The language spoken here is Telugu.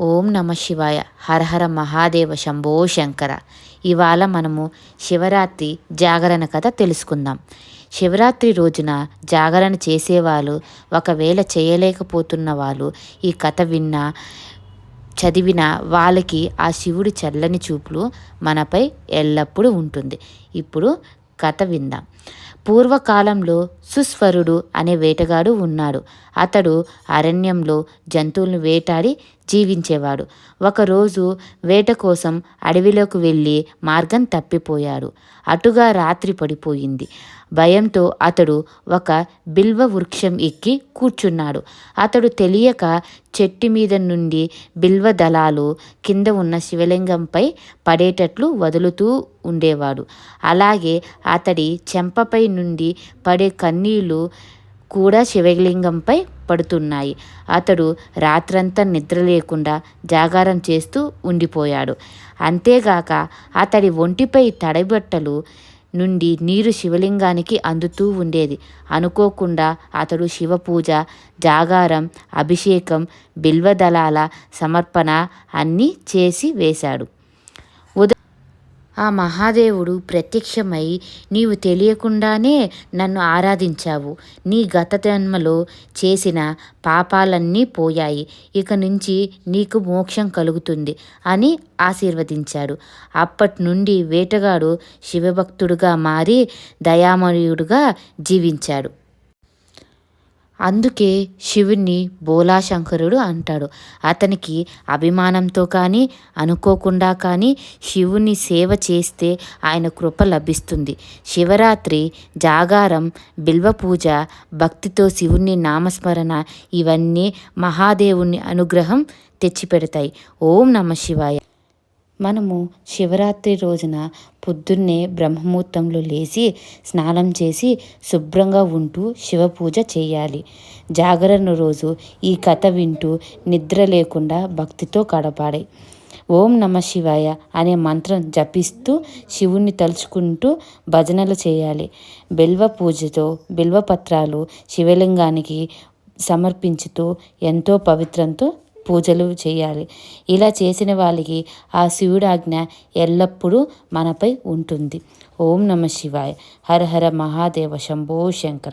ఓం నమ శివాయ. హరహర మహాదేవ శంభో శంకర. ఇవాళ మనము శివరాత్రి జాగరణ కథ తెలుసుకుందాం. శివరాత్రి రోజున జాగరణ చేసేవాళ్ళు ఒకవేళ చేయలేకపోతున్న వాళ్ళు ఈ కథ విన్నా చదివిన వాళ్ళకి ఆ శివుడి చల్లని చూపులు మనపై ఎల్లప్పుడూ ఉంటుంది. ఇప్పుడు కథ విందాం. పూర్వకాలంలో సుస్వరుడు అనే వేటగాడు ఉన్నాడు. అతడు అరణ్యంలో జంతువులను వేటాడి జీవించేవాడు. ఒకరోజు వేట కోసం అడవిలోకి వెళ్ళి మార్గం తప్పిపోయాడు. అటుగా రాత్రి పడిపోయింది. భయంతో అతడు ఒక బిల్వ వృక్షం ఎక్కి కూర్చున్నాడు. అతడు తెలియక చెట్టు మీద నుండి బిల్వ దళాలు కింద ఉన్న శివలింగంపై పడేటట్లు వదులుతూ ఉండేవాడు. అలాగే అతడి చెంపపై నుండి పడే కన్నీళ్ళు కూడా శివలింగంపై పడుతున్నాయి. అతడు రాత్రంతా నిద్ర లేకుండా జాగారం చేస్తూ ఉండిపోయాడు. అంతేగాక అతడి ఒంటిపై తడబట్టలు నుండి నీరు శివలింగానికి అందుతూ ఉండేది. అనుకోకుండా అతడు శివ పూజ జాగారం అభిషేకం బిల్వదళాల సమర్పణ అన్నీ చేసి వేశాడు. ఆ మహాదేవుడు ప్రత్యక్షమై నీవు తెలియకుండానే నన్ను ఆరాధించావు. నీ గత జన్మలో చేసిన పాపాలన్నీ పోయాయి. ఇక నుంచి నీకు మోక్షం కలుగుతుంది అని ఆశీర్వదించాడు. అప్పటి నుండి వేటగాడు శివభక్తుడుగా మారి దయామయుడుగా జీవించాడు. అందుకే శివుణ్ణి బోలాశంకరుడు అంటాడు. అతనికి అభిమానంతో కానీ అనుకోకుండా కానీ శివుని సేవ చేస్తే ఆయన కృప లభిస్తుంది. శివరాత్రి జాగారం బిల్వ పూజ భక్తితో శివుని నామస్మరణ ఇవన్నీ మహాదేవుని అనుగ్రహం తెచ్చిపెడతాయి. ఓం నమ శివాయ. మనము శివరాత్రి రోజున పొద్దున్నే బ్రహ్మముహూర్తంలో లేచి స్నానం చేసి శుభ్రంగా ఉంటూ శివ పూజ చేయాలి. జాగరణ రోజు ఈ కథ వింటూ నిద్ర లేకుండా భక్తితో గడపాలి ఓం నమ శివాయ అనే మంత్రం జపిస్తూ శివుణ్ణి తలుచుకుంటూ భజనలు చేయాలి. బిల్వ పూజతో బిల్వ పత్రాలు శివలింగానికి సమర్పించుతూ ఎంతో పవిత్రంతో పూజలు చేయాలి. ఇలా చేసిన వాళ్ళకి ఆ శివుడాజ్ఞ ఎల్లప్పుడూ మనపై ఉంటుంది. ఓం నమ శివాయ. హర హర మహాదేవ శంభో శంకర.